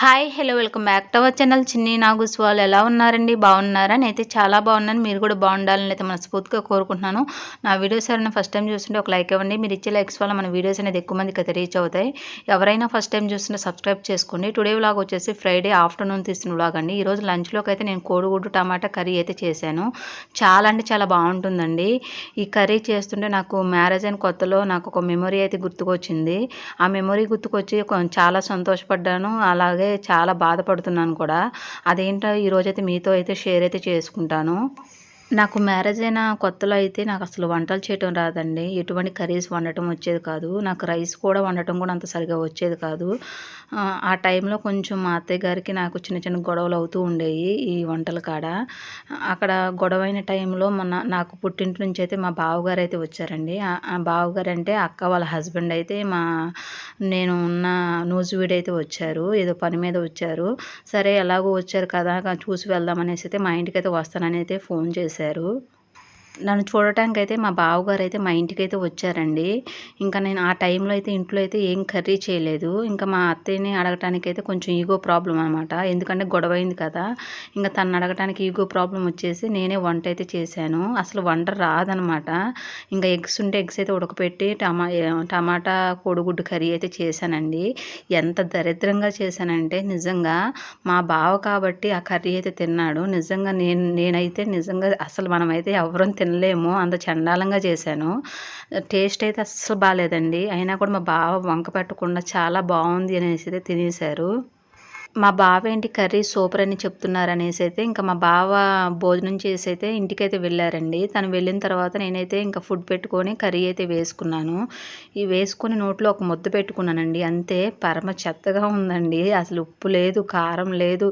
Hi hello welcome back to our channel Chinni నాగుస్ వాళ్ళు ఎలా ఉన్నారండి? బాగున్నారా? నేనైతే చాలా బాగున్నాను. మీరు కూడా బాగుండాలని అయితే మనస్ఫూర్తిగా కోరుకుంటున్నాను. నా వీడియోస్ ఎవరైనా ఫస్ట్ టైం చూస్తుంటే ఒక లైక్ ఇవ్వండి. మీరు ఇచ్చే లైక్స్ వల్ల మన వీడియోస్ అనేది ఎక్కువ మందికి అయితే రీచ్ అవుతాయి. ఎవరైనా ఫస్ట్ టైం చూస్తుంటే సబ్స్క్రైబ్ చేసుకోండి. టుడే వ్లాగ్ వచ్చేసి ఫ్రైడే ఆఫ్టర్నూన్ తీసిన వ్లాగ్ అండి. ఈరోజు లంచ్లోకి అయితే నేను కోడిగుడ్డు టమాటా కర్రీ అయితే చేశాను. చాలా అంటే చాలా బాగుంటుందండి. ఈ కర్రీ చేస్తుంటే నాకు మ్యారేజ్ అయిన కొత్తలో నాకు ఒక మెమొరీ అయితే గుర్తుకొచ్చింది. ఆ మెమొరీ గుర్తుకొచ్చి చాలా సంతోషపడ్డాను. అలాగే చాలా బాధపడుతున్నాను కూడా. అదేంటో ఈరోజైతే మీతో అయితే షేర్ అయితే చేసుకుంటాను. నాకు మ్యారేజ్ అయిన కొత్తలో అయితే నాకు అసలు వంటలు చేయటం రాదండి. ఎటువంటి కర్రీస్ వండటం వచ్చేది కాదు. నాకు రైస్ కూడా వండటం కూడా అంత సరిగా వచ్చేది కాదు. ఆ, టైంలో కొంచెం మా అత్తయ్య గారికి నాకు చిన్న చిన్న గొడవలు అవుతూ ఉండేవి ఈ వంటల కాడ. అక్కడ గొడవైన టైంలో మన నాకు పుట్టింటి నుంచి అయితే మా బావగారు అయితే వచ్చారండి. ఆ- బావగారు అంటే అక్క వాళ్ళ హస్బెండ్ అయితే మా నేను ఉన్న నూజివీడు అయితే వచ్చారు. ఏదో పని మీద వచ్చారు. సరే ఎలాగో వచ్చారు కదా చూసి వెళ్దాం అనేసి అయితే మా ఇంటికి అయితే వస్తానని అయితే ఫోన్ చేశారు. చేశారు నన్ను చూడటానికి అయితే మా బావగారు అయితే మా ఇంటికి అయితే వచ్చారండి. ఇంకా నేను ఆ టైంలో అయితే ఇంట్లో అయితే ఏం కర్రీ చేయలేదు. ఇంకా మా అత్తయ్యని అడగటానికి అయితే కొంచెం ఈగో ప్రాబ్లం అనమాట ఎందుకంటే గొడవ అయింది కదా. ఇంకా తను అడగటానికి ఈగో ప్రాబ్లం వచ్చేసి నేనే వంట అయితే చేశాను. అసలు వంట రాదనమాట ఇంకా ఎగ్స్ ఉంటే ఎగ్స్ అయితే ఉడకపెట్టి టమా టమాటా కోడిగుడ్డు కర్రీ అయితే చేశానండి. ఎంత దరిద్రంగా చేశానంటే నిజంగా మా బావ కాబట్టి ఆ కర్రీ అయితే తిన్నాడు. నిజంగా నేను నేనైతే నిజంగా అసలు మనమైతే ఎవరం తినలేము అంత చండాలంగా చేశాను. టేస్ట్ అయితే అస్సలు బాగాలేదండి అయినా కూడా మా బావ వంక పెట్టకుండా చాలా బాగుంది అనేసి అయితే తినేశారు. మా బావ ఏంటి కర్రీ సూపర్ అని చెప్తున్నారు అనేసి అయితే ఇంకా మా బావ భోజనం చేసి అయితే ఇంటికైతే వెళ్ళారండి. తను వెళ్ళిన తర్వాత నేనైతే ఇంకా ఫుడ్ పెట్టుకొని కర్రీ అయితే వేసుకున్నాను. ఈ వేసుకొని నోట్లో ఒక ముద్ద పెట్టుకున్నానండి. అంతే పరమ చెత్తగా ఉందండి. అసలు ఉప్పు లేదు కారం లేదు.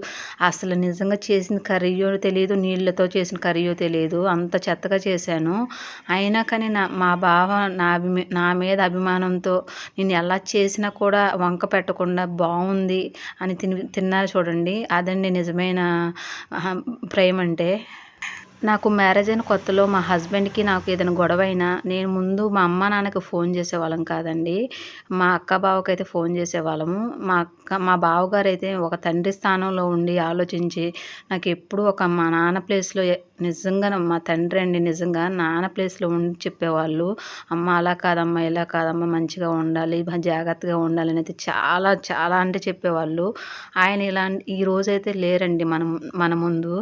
అసలు నిజంగా చేసిన కర్రీయో తెలియదు నీళ్ళతో చేసిన కర్రీయో తెలియదు అంత చెత్తగా చేశాను. అయినా కానీ నా మా బావ నా అభి నా మీద అభిమానంతో నేను ఎలా చేసినా కూడా వంక పెట్టకుండా బాగుంది అని తిని తిన్నారు చూడండి. అదండి నిజమైన ప్రేమ అంటే నాకు మ్యారేజ్ అయిన కొత్తలో మా హస్బెండ్కి నాకు ఏదైనా గొడవ అయినా నేను ముందు మా అమ్మ నాన్నకి ఫోన్ చేసేవాళ్ళం కాదండి. మా అక్క బావకి అయితే ఫోన్ చేసేవాళ్ళము. మా అక్క మా బావగారు అయితే ఒక తండ్రి స్థానంలో ఉండి ఆలోచించి నాకు ఎప్పుడు ఒక మా నాన్న ప్లేస్లో నిజంగా మా తండ్రి అండి నిజంగా నాన్న ప్లేస్లో ఉండి చెప్పేవాళ్ళు. అమ్మ అలా కాదమ్మా ఇలా కాదమ్మా మంచిగా ఉండాలి జాగ్రత్తగా ఉండాలి అని అయితే చాలా చాలా అంటే చెప్పేవాళ్ళు. ఆయన ఇలా ఈ రోజైతే లేరండి మనం మన ముందు.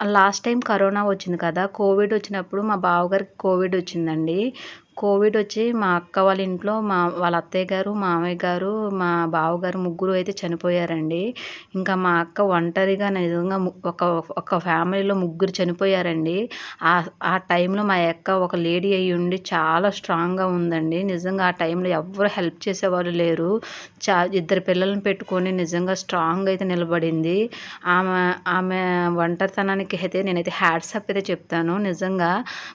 లాస్ట్ టైం కరోనా వచ్చింది కదా కోవిడ్ వచ్చినప్పుడు మా బావగారికి కోవిడ్ వచ్చిందండి. కోవిడ్ వచ్చి మా అక్క వాళ్ళ ఇంట్లో మా వాళ్ళ అత్తయ్య గారు మామయ్య గారు మా బావగారు ముగ్గురు అయితే చనిపోయారండి. ఇంకా మా అక్క ఒంటరిగా నిజంగా ఒక ఒక ఫ్యామిలీలో ముగ్గురు చనిపోయారండి. ఆ ఆ టైంలో మా అక్క ఒక లేడీ అయ్యి ఉండి చాలా స్ట్రాంగ్గా ఉందండి. నిజంగా ఆ టైంలో ఎవ్వరు హెల్ప్ చేసేవాళ్ళు లేరు. చా ఇద్దరు పిల్లల్ని పెట్టుకొని నిజంగా స్ట్రాంగ్ అయితే నిలబడింది. ఆమె ఆమె ఒంటరితనానికి అయితే నేనైతే హ్యాట్సప్ అయితే చెప్తాను. నిజంగా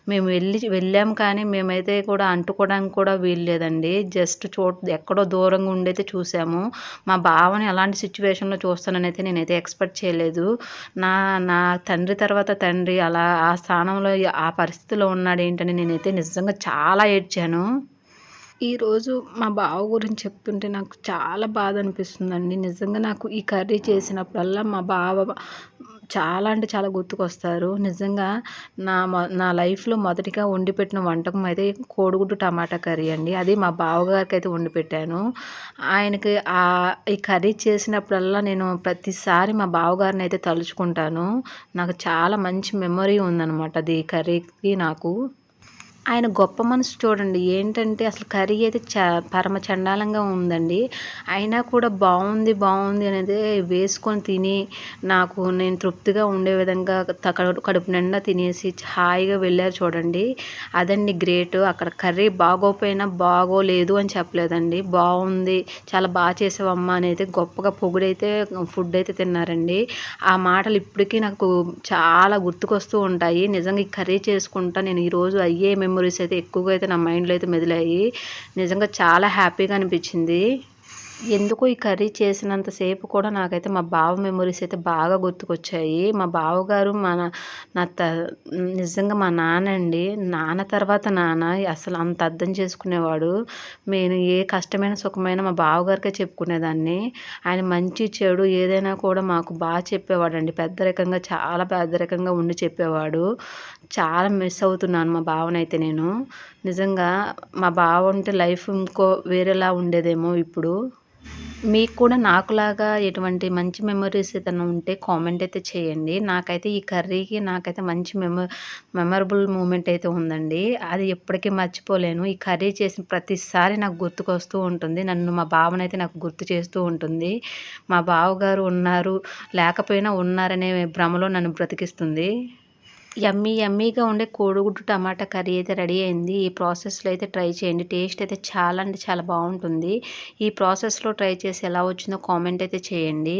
మేము వెళ్ళి వెళ్ళాం కానీ మేమైతే కూడా అంటుకోవడానికి కూడా వీలు లేదండి. జస్ట్ చూ ఎక్కడో దూరంగా ఉండైతే చూసాము. మా బావని అలాంటి సిచ్యువేషన్లో చూస్తానని అయితే నేనైతే ఎక్స్పెక్ట్ చేయలేదు. నా నా తండ్రి తర్వాత తండ్రి అలా ఆ స్థానంలో ఆ పరిస్థితిలో ఉన్నాడు ఏంటని నేనైతే నిజంగా చాలా ఏడ్చాను. ఈరోజు మా బావ గురించి చెప్తుంటే నాకు చాలా బాధ అనిపిస్తుందండి. నిజంగా నాకు ఈ కర్రీ చేసినప్పుడల్లా మా బావ చాలా అంటే చాలా గుర్తుకొస్తారు. నిజంగా నా మొ నా లైఫ్లో మొదటిగా వండి పెట్టిన వంటకం అయితే కోడిగుడ్డు టమాటా కర్రీ అండి. అది మా బావగారికి అయితే వండి పెట్టాను. ఆయనకి ఆ ఈ కర్రీ చేసినప్పుడల్లా నేను ప్రతిసారి మా బావగారిని అయితే తలుచుకుంటాను. నాకు చాలా మంచి మెమొరీ ఉందన్నమాట అది కర్రీకి నాకు. ఆయన గొప్ప మనసు చూడండి. ఏంటంటే అసలు కర్రీ అయితే చ పరమ చండాలంగా ఉందండి. అయినా కూడా బాగుంది బాగుంది అనేది వేసుకొని తిని నాకు నేను తృప్తిగా ఉండే విధంగా త- కడుపు నిండా తినేసి హాయిగా వెళ్ళారు చూడండి. అదండి గ్రేట్. అక్కడ కర్రీ బాగోపోయినా బాగోలేదు అని చెప్పలేదండి. బాగుంది చాలా బాగా చేసావమ్మా అని అయితే గొప్పగా పొగుడైతే ఫుడ్ అయితే తిన్నారండి. ఆ మాటలు ఇప్పటికీ నాకు చాలా గుర్తుకొస్తూ ఉంటాయి. నిజంగా ఈ కర్రీ చేసుకుంటా నేను ఈరోజు అయ్యే మెమొరీస్ అయితే ఎక్కువగా అయితే నా మైండ్లో అయితే మెదిలాయి. నిజంగా చాలా హ్యాపీగా అనిపించింది. ఎందుకో ఈ కర్రీ చేసినంతసేపు కూడా నాకైతే మా బావ మెమొరీస్ అయితే బాగా గుర్తుకొచ్చాయి. మా బావగారు మా నా త నిజంగా మా నాన్న అండి నాన్న తర్వాత నాన్న అసలు అంత అర్థం చేసుకునేవాడు. నేను ఏ కష్టమైన సుఖమైన మా బావగారికే చెప్పుకునేదాన్ని. ఆయన మంచి చెడు ఏదైనా కూడా మాకు బాగా చెప్పేవాడండి. పెద్దరికంగా చాలా పెద్దరికంగా ఉండి చెప్పేవాడు. చాలా మిస్ అవుతున్నాను మా బావనైతే నేను. నిజంగా మా బావ ఉంటే లైఫ్ ఇంకో వేరేలా ఉండేదేమో ఇప్పుడు. మీకు కూడా నాకులాగా ఎటువంటి మంచి మెమరీస్ ఏదైనా ఉంటే కామెంట్ అయితే చేయండి. నాకైతే ఈ కర్రీకి నాకైతే మంచి మెమ మెమరబుల్ మూమెంట్ అయితే ఉందండి. అది ఎప్పటికీ మర్చిపోలేను. ఈ కర్రీ చేసిన ప్రతిసారి నాకు గుర్తుకొస్తూ ఉంటుంది. నన్ను మా బావనైతే నాకు గుర్తు చేస్తూ ఉంటుంది. మా బావగారు ఉన్నారు లేకపోయినా ఉన్నారనే భ్రమలో నన్ను బ్రతికిస్తుంది. యమ్మీ యమ్మీగా ఉండే కోడిగుడ్డు టమాటా కర్రీ అయితే రెడీ అయింది. ఈ ప్రాసెస్లో అయితే ట్రై చేయండి. టేస్ట్ అయితే చాలా అంటే చాలా బాగుంటుంది. ఈ ప్రాసెస్లో ట్రై చేసి ఎలా వచ్చిందో కామెంట్ అయితే చేయండి.